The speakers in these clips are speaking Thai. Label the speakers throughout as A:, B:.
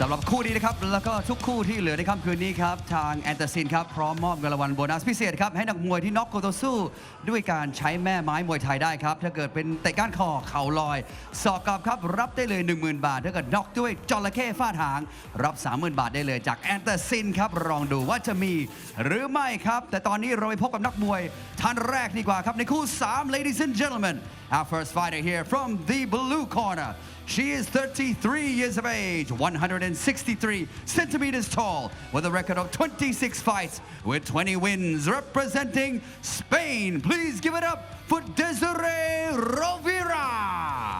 A: สำหรับคู่นี้นะครับ แล้วก็ทุกคู่ที่เหลือในค่ำคืนนี้ครับ ทางแอนเตอร์ซินครับ พร้อมมอบเงินรางวัลโบนัสพิเศษครับ ให้นักมวยที่น็อกโกโตสู้ ด้วยการใช้แม่ไม้มวยไทยได้ครับ ถ้าเกิดเป็นเตะก้านคอเข่าลอย สอกกลับครับ รับได้เลย 10,000 บาท ถ้าเกิดน็อกด้วยจระเข้ฟาดหาง รับ 30,000 บาทได้เลยจากแอนเตอร์ซินครับลองดูว่าจะมีหรือไม่ครับ แต่ตอนนี้เราไปพบกับนักมวยท่านแรกดีกว่าครับในคู่ 3 ladies and gentlemen our first fighter here from the blue corner She is 33 years of age, 163 centimeters tall, with a record of 26 fights with 20 wins, representing Spain. Please give it up for Desiree Rovira.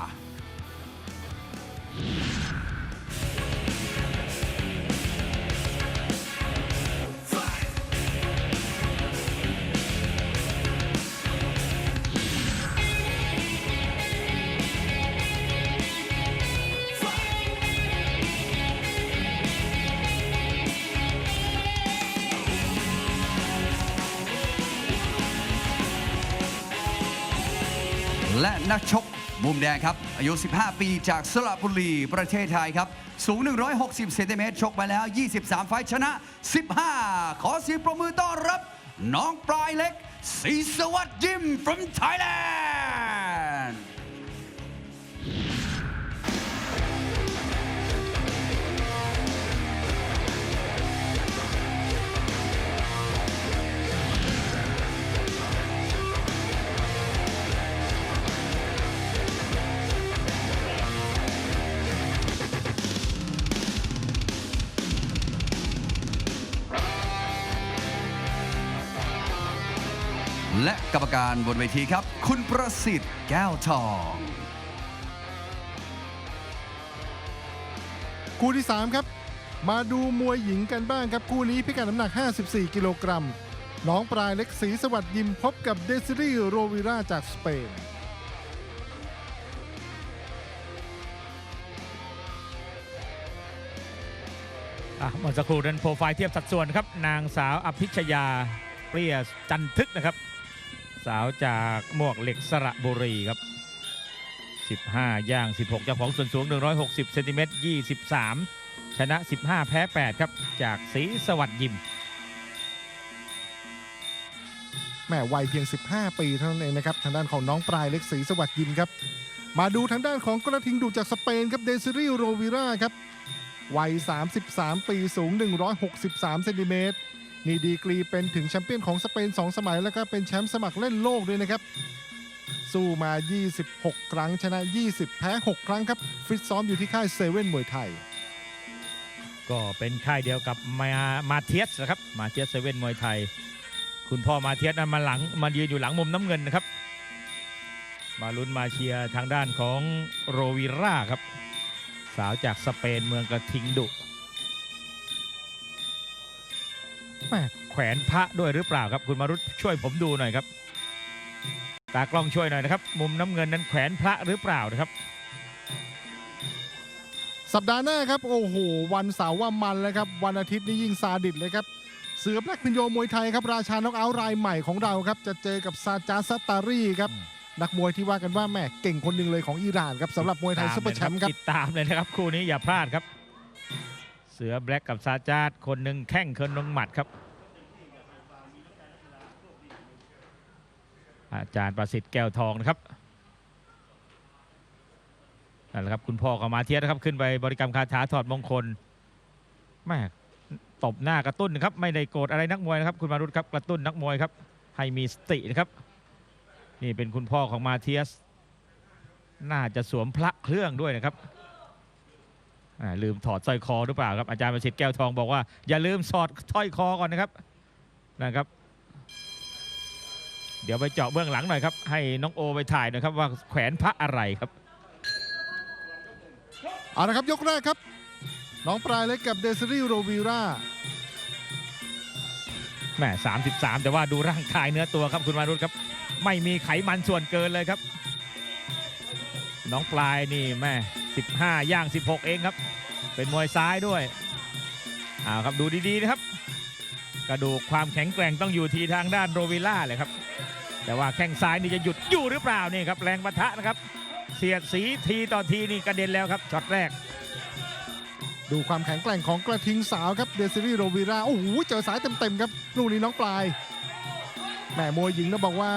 A: และนักชกมุมแดงครับ อายุ 15 ปีจากสระบุรี ประเทศไทยครับ สูง 160 เซนติเมตร ชกมาแล้ว 23 ไฟชนะ 15 ขอเสียงปรบมือต้อนรับ น้องปลายเล็กศรีสวัสดิ์ยิม from Thailand และกรรมการบนเวทีครับ คุณประสิทธิ์แก้วทอง
B: คู่ที่ 3 ครับ มาดูมวยหญิงกันบ้างครับ คู่นี้พิกัดน้ำหนัก 54 กิโลกรัมน้องปลายเล็กสีสวัสดิ์ยิมพบกับเดซิรีโรวิราจากสเปน
C: อะเมื่อสักครู่นั้นโปรไฟล์เทียบสัดส่วนครับ นางสาวอภิชยาเปรี้ยจันทึกนะครับ สาวจากหมวกเหล็กสระบุรีครับ 15 ย่าง 16เจ้าของส่วนสูง 160เซนติเมตร23 ชนะ 15 แพ้ 8 ครับ จากศรีสวัสดิ์ยิม
B: แม่วัยเพียง 15 ปีเท่านั้นเองนะครับ ทางด้านของน้องปลายเล็กสีสวัสดิ์ยิมครับ มาดูทางด้านของกระทิงดูจากสเปนครับเดซิรีโรวิราครับ วัย 33 ปีสูง 163เซนติเมตร นี่ดีกรีเป็นถึงแชมเปี้ยนของสเปน 2 สมัย แล้วก็เป็นแชมป์สมัครเล่นโลกด้วยนะครับ สู้มา 26 ครั้งชนะ 20 แพ้ 6 ครั้งครับ ฟิตซ้อมอยู่ที่ค่ายเซเว่นมวยไทย
C: ก็เป็นค่ายเดียวกับมามาเทียสนะครับ มาเทียสเซเว่นมวยไทย คุณพ่อมาเทียสนั้นมาหลังมายืนอยู่หลังมุมน้ำเงินนะครับ มาลุ้นมาเชียร์ทางด้านของโรวิราครับ สาวจากสเปนเมืองกระทิงดุ แม่แขวนพระด้วยหรือเปล่าครับ คุณมารุตช่วยผมดูหน่อยครับ ตากล้องช่วยหน่อยนะครับ มุมน้ำเงินนั้นแขวนพระหรือเปล่านะครับ
B: สัปดาห์หน้าครับ โอ้โห วันเสาร์ว่ามันเลยครับ วันอาทิตย์นี่ยิ่งซาดิสเลยครับ เสือแบล็กพินโยมวยไทยครับราชานอกเอาท์รายใหม่ของเราครับ จะเจอกับซาจาซัตตารีครับ
C: อืม
B: นักมวยที่ว่ากันว่าแม่เก่งคนหนึ่งเลยของอิหร่านครับสำหรับมวยไทยซุปเปอร์แชมป์ครับ
C: ติดตามเลยนะครับ คู่นี้อย่าพลาดครับ เสือแบล็กกับซาจาดคนหนึ่งแข้งคนหนึ่งหมัดครับ อาจารย์ประสิทธิ์แก้วทองนะครับนั่นแหละครับคุณพ่อก็มาเทียสนะครับขึ้นไปบริกรรมคาถาถอดมงคลแม่ตบหน้ากระตุ้นนะครับ ไม่ได้โกรธอะไรนักมวยนะครับ คุณมารุตครับกระตุ้นนักมวยครับ ให้มีสตินะครับ นี่เป็นคุณพ่อของมาเทียส น่าจะสวมพระเครื่องด้วยนะครับ ลืมถอดสร้อยคอหรือเปล่าครับอาจารย์ประสิทธิ์แก้วทองบอกว่าอย่าลืมสอดสร้อยคอก่อนนะครับนะครับ เดี๋ยวไปเจาะเบื้องหลังหน่อยครับ ให้น้องโอไปถ่ายหนะครับว่าแขวนพระอะไรครับ
B: เอาละครับยกแรกครับ น้องปลายเล็กกับเดซิรีโรวิรา
C: แหม่33 แต่ว่าดูร่างกายเนื้อตัวครับคุณมารุตครับ ไม่มีไขมันส่วนเกินเลยครับ น้องปลายนี่แม่ 15 ย่าง 16 เองครับ เป็นมวยซ้ายด้วยอ้าวครับดูดีๆนะครับ กระดูกความแข็งแกร่งต้องอยู่ทีทางด้านโรวิล่าเลยครับ แต่ว่าแข้งซ้ายนี่จะหยุดอยู่หรือเปล่านี่ครับแรงปะทะนะครับ เสียดสีทีต่อทีนี่กระเด็นแล้วครับช็อตแรก
B: ดูความแข็งแกร่งของกระทิงสาวครับเดซิรี่โรวีราโอ้โหเจอสายเต็มๆครับลูกนี้น้องปลายแหม่มวยหญิงต้องบอกว่า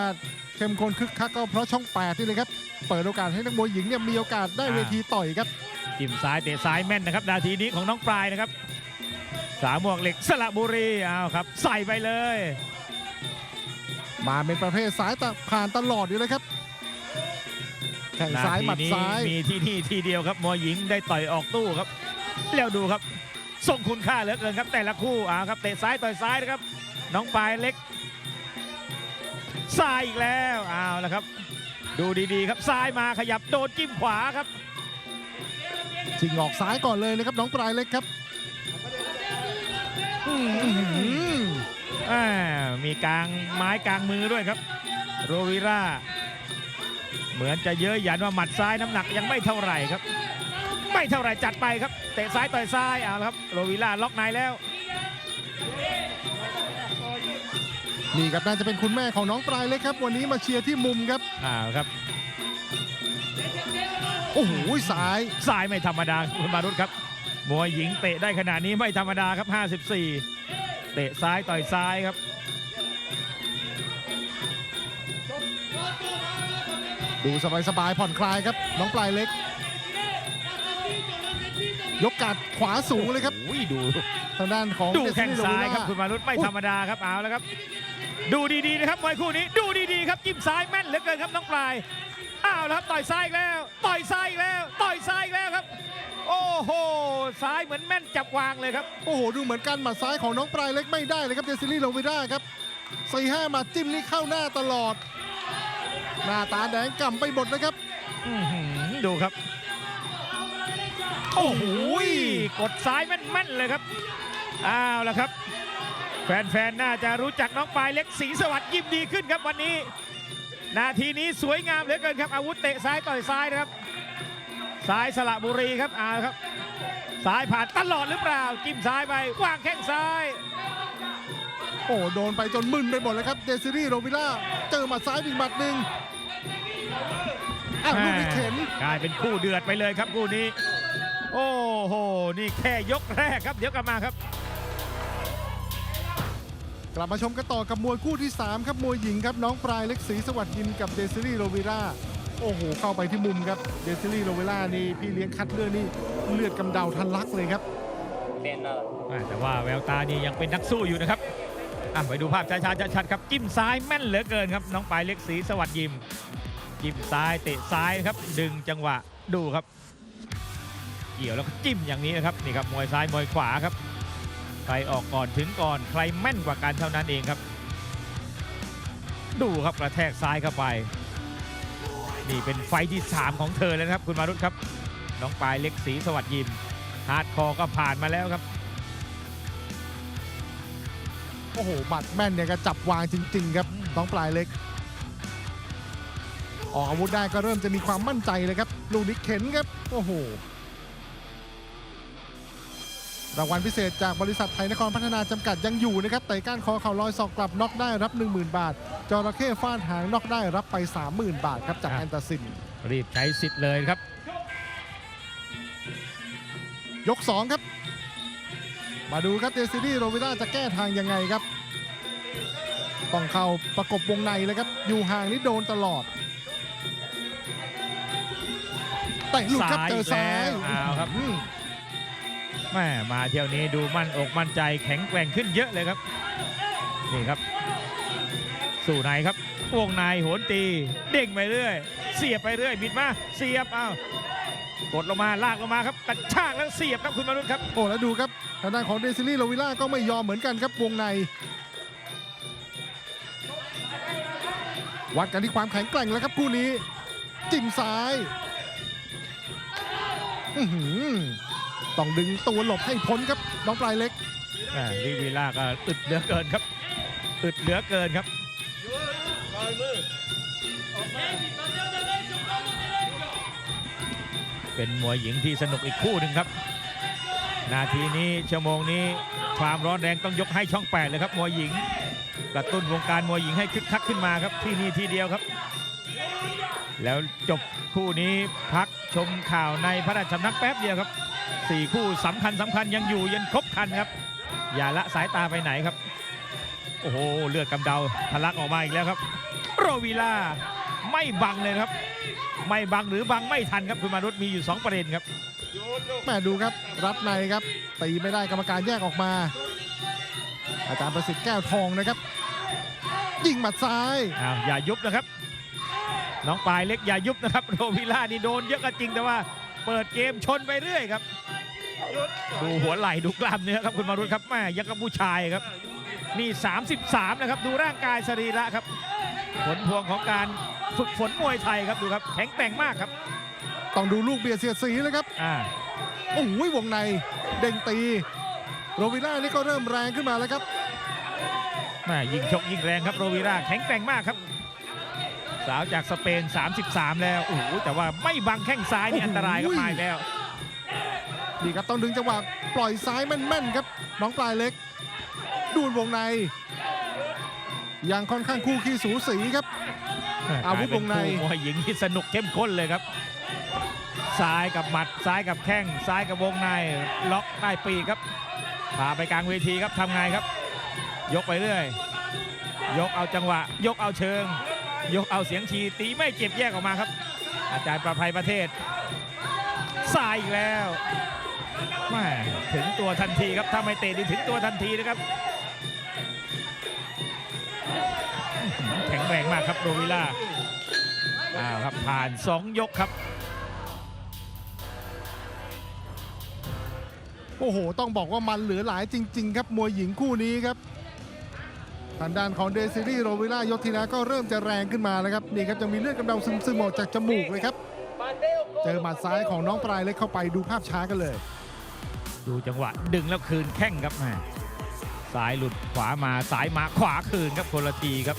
B: เข้มข้นคึกคักก็เพราะช่องแปดนี่เลยครับ เปิดโอกาสให้นักมวยหญิงเนี่ยมีโอกาสได้เวทีต่อยครับ
C: จิ้มซ้ายเตะซ้ายแม่นนะครับ นาทีนี้ของน้องปลายนะครับ สามหมวกเหล็กสระบุรีเอาครับ ใส่ไปเลย
B: มาเป็นประเภทสายตะผ่านตลอดอยู่เลยครับแข่ง
C: นา
B: ซ้าย
C: ที
B: หมัด
C: นี้
B: ซ้าย
C: มีที่นี่ทีเดียวครับมวยหญิงได้ต่อยออกตู้ครับ แล้วดูครับทรงคุณค่าเหลือเกินครับแต่ละคู่อ่าครับเตะซ้ายต่อยซ้ายนะครับ น้องปลายเล็ก ซ้ายอีกแล้วเอาละครับ ดูดีๆครับซ้ายมาขยับโดนจิ้มขวาครับ
B: ชิงออกซ้ายก่อนเลยนะครับน้องปลายเล็กครับอื้อหือ
C: อ่ามีกลางไม้กลางมือด้วยครับ โรวิราเหมือนจะเยอะหยันว่าหมัดซ้ายน้ำหนักยังไม่เท่าไหร่ครับ ไม่เท่าไหร่จัดไปครับ เตะซ้ายต่อยซ้ายเอาละครับ โรวิราล็อกในแล้ว
B: นี่ครับน่าจะเป็นคุณแม่ของน้องปลายเล็กครับ วันนี้มาเชียร์ที่มุมครับ
C: อ้าวครับ
B: โอ้โหสาย
C: ซ้ายไม่ธรรมดาคุณมารุตครับ มวยหญิงเตะได้ขนาดนี้ไม่ธรรมดาครับ 54 เตะซ้ายต่อยซ้ายครับ
B: ดูสบายๆผ่อนคลายครับ น้องปลายเล็ก ยกกัดขวาสูงเลยครับ
C: โอ้ยดู
B: ทางด้านของ
C: ดูแข้ง
B: เดซิ
C: ซ้า
B: โร
C: ย
B: วิ
C: ครับ
B: ล่
C: คุณมารุตไม่ธรรมดาครับเอาแล้วครับ ดูดีๆนะครับมวยคู่นี้ดูดีๆครับจิ้มซ้ายแม่นเหลือเกินครับน้องปลายอ้าวแล้วครับต่อยซ้ายอีกแล้วต่อยซ้ายอีกแล้วต่อยซ้ายอีกแล้วครับ โอ้โหซ้ายเหมือนแม่นจับวางเลยครับ
B: โอ้โหดูเหมือนกันหมัดซ้ายของน้องปลายเล็กไม่ได้เลยครับเดซิลี่โรวิด้าครับสี่ห้าหมัดจิ้มนี่เข้าหน้าตลอด หน้าตาแดงก่ำไปหมดนะครับ
C: อื้อหือดูครับโอ้โหกดซ้ายแม่นๆเลยครับอ้าวแล้วครับ แฟนๆ น่าจะรู้จักน้องปลายเล็กสีสวัสดิ์ยิ้มดีขึ้นครับวันนี้ นาทีนี้สวยงามเหลือเกินครับ อาวุธเตะซ้ายต่อยซ้ายนะครับ ซ้ายสระบุรีครับเอาละครับ ซ้ายผ่านตลอดหรือเปล่า จิ้มซ้ายไปวางแข้งซ้าย
B: โอ้โดนไปจนมึนไปหมดเลยครับเดซิลี่โรวิล่าเจอหมัดซ้ายอีกหมัดหนึ่งอ้าวลูกนี้เข็น
C: กลายเป็นคู่เดือดไปเลยครับคู่นี้ โอ้โห นี่แค่ยกแรกครับ เดี๋ยวกลับมาครับ
B: กลับมาชมกันต่อกับมวยคู่ที่ 3 ครับมวยหญิงครับน้องปลายเล็กศรีสวัสดิ์ยิมกับเดซิลี่โรวิล่าโอ้โหเข้าไปที่มุมครับเดซิลี่โรวิล่านี่พี่เลี้ยงคัดเลือดนี่เลือดกำเดาทันลักเลยครับ
C: อ่าแต่ว่าแววตานี่ยังเป็นนักสู้อยู่นะครับอะไปดูภาพช้าๆชัดๆครับจิ้มซ้ายแม่นเหลือเกินครับน้องปลายเล็กสีสวัสดิ์ยิมจิ้มซ้ายเตะซ้ายครับดึงจังหวะดูครับ เกี่ยวแล้วก็จิ้มอย่างนี้นะครับนี่ครับมวยซ้ายมวยขวาครับ ใครออกก่อนถึงก่อนใครแม่นกว่ากันเท่านั้นเองครับ ดูครับกระแทกซ้ายเข้าไป นี่เป็นไฟท์ที่ 3 ของเธอแล้วนะครับ คุณมารุตครับ น้องปลายเล็กสีสวัสดิ์ยิมฮาร์ดคอร์ก็ผ่านมาแล้วครับ
B: โอ้โหหมัดแม่นเนี่ยก็จับวางจริง ๆ ครับ
C: อืม
B: น้องปลายเล็ก ออกอาวุธได้ก็เริ่มจะมีความมั่นใจเลยครับ ลูกนี้เข็นครับ โอ้โห รางวัลพิเศษจากบริษัทไทยนครพัฒนาจำกัดยังอยู่นะครับเตะก้านคอเข่าลอยศอกกลับน็อกได้รับ 10,000 บาท จระเข้ฟาดหางน็อกได้รับไป 30,000 บาทครับจากแอนตาซิน
C: รีบใช้สิทธิ์เลยครับ
B: ยก 2 ครับ มาดูครับเดซิดี้โรวิล่าจะแก้ทางยังไงครับ ต้องเข้าประกบวงในเลยครับ อยู่ห่างนี่โดนตลอดเตะหลุดครับ
C: ซ้าย
B: เจอซ้าย
C: อีกแล้วเอาครับ
B: อืม
C: แม่มาเที่ยวนี้ดูมั่นอกมั่นใจแข็งแกร่งขึ้นเยอะเลยครับนี่ครับ สู่ในครับวงในโหนตี เด้งไปเรื่อย เสียบไปเรื่อยบิดมาเสียบอ้าวกดลงมาลากลงมาครับกระชากแล้วเสียบครับคุณมนุษย์ครับ
B: โอ้แล้วดูครับทางด้านของเดซิลี่โรวิล่าก็ไม่ยอมเหมือนกันครับวงใน วัดกันที่ความแข็งแกร่งแล้วครับคู่นี้ จิ้มซ้าย อื้อหือ ต้องดึงตัวหลบให้พ้นครับน้องปลายเล็ก
C: อ่าลิวิล่าก็อึดเหลือเกินครับอึดเหลือเกินครับเป็นมวยหญิงที่สนุกอีกคู่หนึ่งครับ นาทีนี้ชั่วโมงนี้ความร้อนแรงต้องยกให้ช่องแปดเลยครับมวยหญิงกระตุ้นวงการมวยหญิงให้คึกคักขึ้นมาครับที่นี่ทีเดียวครับ แล้วจบ คู่นี้พักชมข่าวในพระราชสำนักแป๊บเดียวครับสี่คู่สำคัญสำคัญยังอยู่ยันครบครันครับ อย่าละสายตาไปไหนครับ โอ้โหเลือดกำเดาทะลักออกมาอีกแล้วครับ โรวิล่าไม่บังเลยนะครับ ไม่บังหรือบังไม่ทันครับคุณมารุตมีอยู่ 2 ประเด็นครับ
B: แม่ดูครับรัดในครับตีไม่ได้กรรมการแยกออกมา อาจารย์ประสิทธิ์แก้วทองนะครับ ยิงหมัดซ้าย
C: อ้าวอย่ายุบนะครับ น้องปลายเล็กอย่ายุบนะครับโรวิล่านี่โดนเยอะก็จริงแต่ว่าเปิดเกมชนไปเรื่อยครับ ดูหัวไหล่ดูกล้ามเนื้อครับคุณมารุตครับแม่ยังกับผู้ชายครับ นี่ 33 นะครับ ดูร่างกายสรีระครับ ผลพวงของการฝึกฝนมวยไทยครับดูครับ แข็งแกร่งมากครับ
B: ต้องดูลูกเบียดเสียดสีเลยครับ
C: อ่า
B: โอ้โหวงในเด้งตี โรวิล่านี่ก็เริ่มแรงขึ้นมาแล้วครับ
C: แม่ยิงชกยิงแรงครับโรวิราแข็งแกร่งมากครับ สาวจากสเปน 33 แล้วโอ้โหแต่ว่าไม่บังแข้งซ้ายนี่อันตรายครับ
B: โอ้โห
C: มาอีกแล้ว
B: นี่ครับต้องดึงจังหวะปล่อยซ้ายแม่นๆครับ น้องปลายเล็ก ดูนวงใน ยังค่อนข้างคู่ขี้สูสีครับ อาวุธวงใน
C: กลายเป็คู่มวยหญิงที่สนุกเข้มข้นเลยครับซ้ายกับหมัดซ้ายกับแข้งซ้ายกับวงในล็อกใต้ปีกครับพาไปกลางเวทีครับทำไงครับ ยกไปเรื่อย ยกเอาจังหวะ ยกเอาเชิง ยกเอาเสียงชีตีไม่เจ็บแยกออกมาครับ อาจารย์ประภัยประเทศซายอีกแล้วแม่ถึงตัวทันทีครับถ้าไม่เตะนี่ถึงตัวทันทีนะครับแข็งแรงมากครับโรวิล่าอ้าวครับผ่าน 2 ยกครับ
B: โอ้โห ต้องบอกว่ามันเหลือหลายจริง ๆ ครับมวยหญิงคู่นี้ครับ ทางด้านของเดซิลี่โรวิล่ายกทีนะก็เริ่มจะแรงขึ้นมาแล้วครับนี่ครับจะมีเลือดกำเดาซึมๆออกจากจมูกเลยครับ เจอหมัดซ้ายของน้องปลายเล็กเข้าไปดูภาพช้ากันเลย
C: ดูจังหวะดึงแล้วคืนแข้งครับแม่ซ้ายหลุดขวามาซ้ายมาขวาคืนครับคนละทีครับ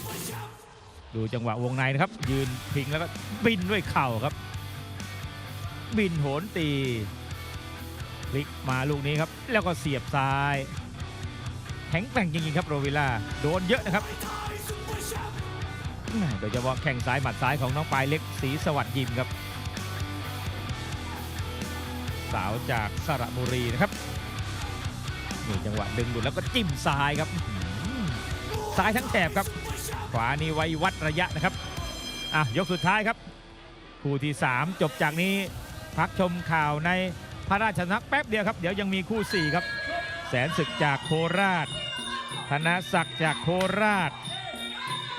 C: ดูจังหวะวงในนะครับ ยืนพิงแล้วก็บินด้วยเข่าครับ บินโหนตีพลิกมาลูกนี้ครับ แล้วก็เสียบซ้าย แข็งแกร่งจริงๆครับโรวิล่าโดนเยอะนะครับโดยเฉพาะแข้งซ้ายหมัดซ้ายของน้องปลายเล็กสีสวัสดิ์ยิมครับ สาวจากสระบุรีนะครับนี่จังหวะดึงหลุดแล้วก็จิ้มซ้ายครับซ้ายทั้งแถบครับ ขวานี่ไว้วัดระยะนะครับอะยกสุดท้ายครับ คู่ที่ 3 จบจากนี้พักชมข่าวในพระราชนักแป๊บเดียวครับ เดี๋ยวยังมีคู่ 4 ครับ แสนศึกจากโคราช ธนศักดิ์จากโคราช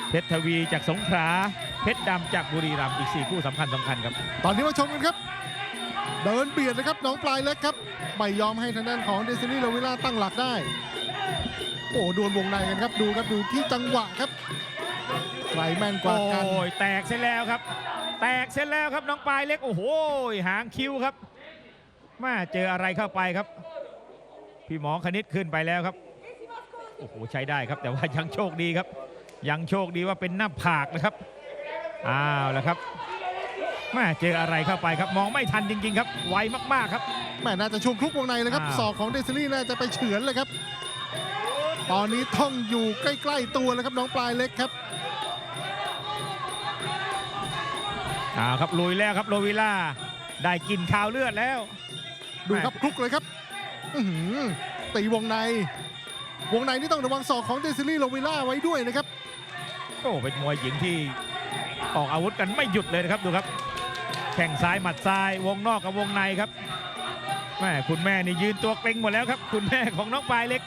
C: เพชรทวีจากสงขลา เพชรดำจากบุรีรัมย์อีก 4 คู่สำคัญสำคัญครับ
B: ตอนนี้มาชมกันครับ เดินเบียดนะครับน้องปลายเล็กครับ ไม่ยอมให้ทางด้านของเดซิลี่โรวิล่าตั้งหลักได้ โอ้ดวลวงในกันครับดูครับดูที่จังหวะครับใครแม่นกว่ากัน
C: โอ้ยแตกเสร็จแล้วครับ แตกเสร็จแล้วครับน้องปลายเล็กโอ้โหหางคิ้วครับแมาเจออะไรเข้าไปครับ พี่หมอคณิตขึ้นไปแล้วครับโอ้โหใช้ได้ครับ แต่ว่ายังโชคดีครับ ยังโชคดีว่าเป็นหน้าผากนะครับอ้าวแล้วครับแมาเจออะไรเข้าไปครับ มองไม่ทันจริง ๆ ครับ ไวมากๆครับ
B: แม่น่าจะช่วงคลุกวงในเลยครับ
C: อ้าว
B: ศอกของเดซิลี่น่าจะไปเฉือนเลยครับ ตอนนี้ท่องอยู่ใกล้ ๆ ตัวแล้วครับน้องปลายเล็กครับ
C: อ้าวครับลุยแล้วครับโรวิล่าได้กินข่าวเลือดแล้ว
B: ดูครับคลุกเลยครับอื้อหือ ตีวงใน วงในนี่ต้องระวังศอกของเดซิลี่โรวิล่าไว้ด้วยนะครับ
C: โอ้เป็นมวยหญิงที่ออกอาวุธกันไม่หยุดเลยนะครับดูครับ แข่งซ้ายหมัดซ้ายวงนอกกับวงในครับแม่คุณแม่นี่ยืนตัวเกร็งหมดแล้วครับ คุณแม่ของน้องปลายเล็ก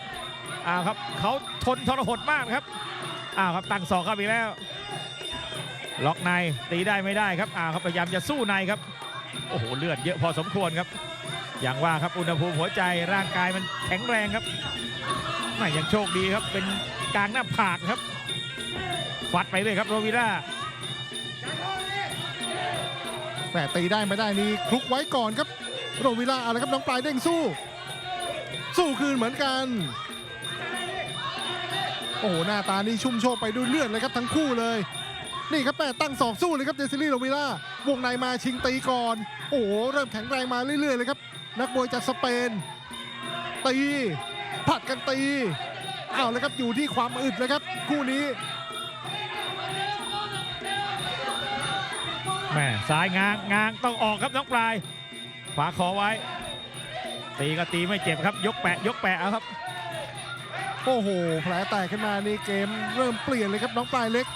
C: อ้าวครับเขาทนทรหดมากครับอ้าวครับตั้งศอกเข้าไปแล้ว ล็อกในตีได้ไม่ได้ครับอ้าวครับพยายามจะสู้ในครับโอ้โหเลือดเยอะพอสมควรครับ อย่างว่าครับอุณหภูมิหัวใจร่างกายมันแข็งแรงครับแม่ยังโชคดีครับเป็นกลางหน้าผากครับฟัดไปเลยครับโรวิล่า
B: แหมตีได้ไม่ได้นี่คลุกไว้ก่อนครับ โรวิล่าอาละครับน้องปลายเด้งสู้ สู้คืนเหมือนกัน โอ้โหหน้าตานี่ชุ่มโชกไปด้วยเลือดเลยครับทั้งคู่เลย นี่ครับแม่ตั้งศอกสู้เลยครับเดซิลี่โรวิล่าวงในมาชิงตีก่อน โอ้โหเริ่มแข็งแรงมาเรื่อยๆเลยครับ นักมวยจากสเปน ตีผัดกันตีเอาเลยครับอยู่ที่ความอึดเลยครับ คู่นี้
C: แม่ซ้ายง้างง้างต้องออกครับน้องปลาย ขวาขอไว้ ตีก็ตีไม่เจ็บครับ ยกแปะ ยกแปะเอาครับ
B: โอ้โหแผลแตกขึ้นมานี่เกมเริ่มเปลี่ยนเลยครับน้องปลายเล็ก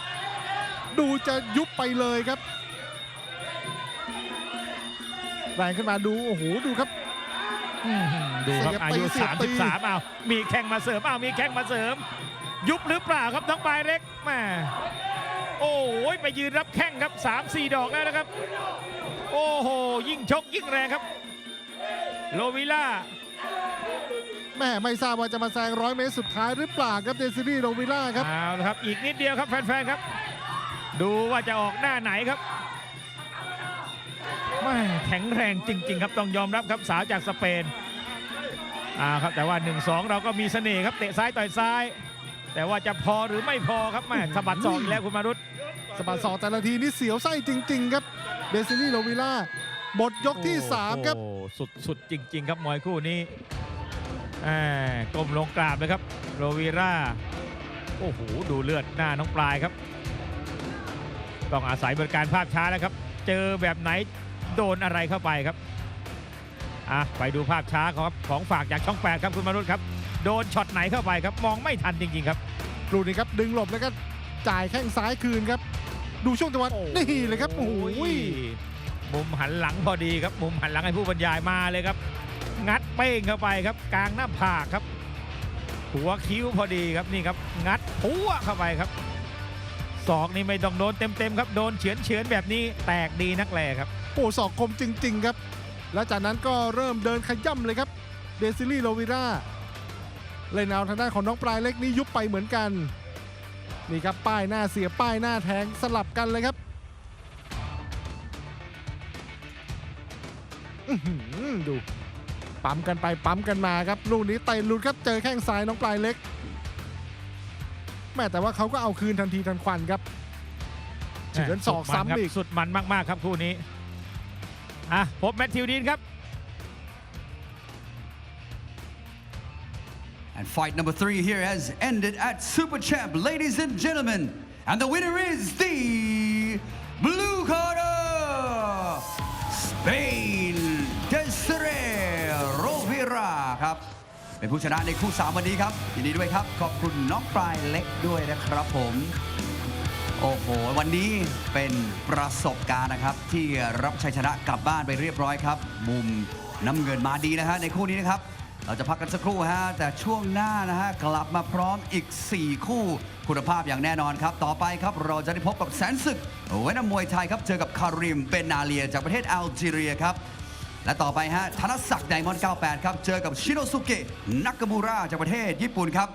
B: ดูจะยุบไปเลยครับแรงขึ้นมาดูโอ้โหดูครับ
C: ดูครับ
B: เสียบ
C: อายุ
B: ตีเสียบตี
C: 33เอามีแข่งมาเสริมเอามีแข่งมาเสริม ยุบหรือเปล่าครับน้องปลายเล็กแม่โอ้ยไปยืนรับแข้งครับ 3-4 ดอกแล้วนะครับ โอ้โห ยิ่งชกยิ่งแรงครับ โลวิล่า
B: แม่ไม่ทราบว่าจะมาแซงร้อยเมตรสุดท้ายหรือเปล่าครับเดซิลี่โรวิล่าครับ
C: เอาละครับ อีกนิดเดียวครับแฟนๆครับ ดูว่าจะออกหน้าไหนครับแม่แข็งแรงจริง ๆ ครับต้องยอมรับครับสาวจากสเปนอ่าครับแต่ว่า 1-2 เราก็มีเสน่ห์ครับเตะซ้ายต่อยซ้าย แต่ว่าจะพอหรือไม่พอครับแม่สะบัดศอกอีกแล้วคุณมารุต
B: สะบัดศอกแต่ละทีนี่เสียวไส้จริง ๆ ครับเดซิลี่โรวิล่าหมดยกที่ 3 ครับ
C: โอ้สุดสุดจริง ๆ ครับมวยคู่นี้อ่าก้มลงกราบเลยครับโรวีราโอ้โหดูเลือดหน้าน้องปลายครับ ต้องอาศัยบริการภาพช้าแล้วครับ เจอแบบไหน โดนอะไรเข้าไปครับอะไปดูภาพช้าครับของฝากจากช่องแปดครับคุณมนุษย์ครับโดนช็อตไหนเข้าไปครับ มองไม่ทันจริงๆครับ
B: ดูนี่ครับดึงหลบแล้วก็จ่ายแข้งซ้ายคืนครับ ดูช่วงจังหวะนี่เลยครับโอ้โห
C: มุมหันหลังพอดีครับ มุมหันหลังให้ผู้บรรยายมาเลยครับ งัดเป้งเข้าไปครับ กลางหน้าผากครับ หัวคิ้วพอดีครับนี่ครับ งัดพัวเข้าไปครับศอกนี่ไม่ต้องโดนเต็มๆครับโดนเฉือนเฉือนๆแบบนี้แตกดีนักแลครับ
B: โอ้ศอกคมจริง ๆ ครับ แล้วจากนั้นก็เริ่มเดินขย่ำเลยครับ เดซิลี่โรวิล่าเล่นเอาทางด้านของน้องปลายเล็กนี่ยุบไปเหมือนกัน นี่ครับป้ายหน้าเสียป้ายหน้าแทงสลับกันเลยครับอื้อหือดูปั๊มกันไปปั๊มกันมาครับลูกนี้เตะหลุดครับเจอแข้งซ้ายน้องปลายเล็ก แม่แต่ว่าเขาก็เอาคืนทันทีทันควันครับเฉือนศอกซ้ำอีก
C: สุดมันมากๆครับคู่นี้ อะพบแมทธิวดีนครับ
A: And fight number three here has ended at Super Champ, ladies and gentlemen. And the winner is the blue corner, Spain, Desiree Rovira ครับ เป็นผู้ชนะในคู่3วันนี้ครับยินดีด้วยครับ ขอบคุณน้องปลายเล็กด้วยนะครับผม โอ้โห วันนี้เป็นประสบการณ์นะครับ ที่รับชัยชนะกลับบ้านไปเรียบร้อยครับ มุมน้ำเงินมาดีนะฮะในคู่นี้นะครับ เราจะพักกันสักครู่ฮะแต่ช่วงหน้านะฮะกลับมาพร้อมอีก 4 คู่คุณภาพอย่างแน่นอนครับ ต่อไปครับเราจะได้พบกับแสนศึกเวนามวยไทยครับเจอกับคาริมเป็นนาเลียจากประเทศอัลจีเรียครับและต่อไปฮะธนศักดิ์ไดมอนด์98 ครับ เจอกับชิโนสุเกะนักกมูระจากประเทศญี่ปุ่นครับ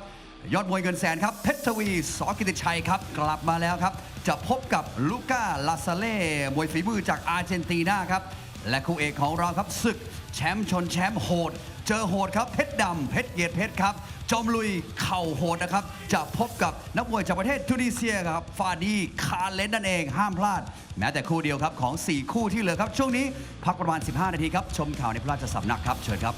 A: ยอดมวยเงินแสนครับ เพชรทวีสกิติชัยครับ กลับมาแล้วครับ จะพบกับลูก้าลาซาเล่มวยฝีมือจากอาร์เจนตินาครับ และคู่เอกของเราครับศึกแชมป์ชนแชมป์โหด เจอโหดครับ เพชรดำเพชรเกียรติเพชรครับ จอมลุยเข่าโหดนะครับ จะพบกับนักมวยจากประเทศทูนิเซียครับ ฟาดีคาเลนนั่นเองห้ามพลาด แม้แต่คู่เดียวครับของ 4 คู่ที่เหลือครับ ช่วงนี้พักประมาณ 15 นาทีครับชมข่าวในพระราชสำนักครับเชิญครับ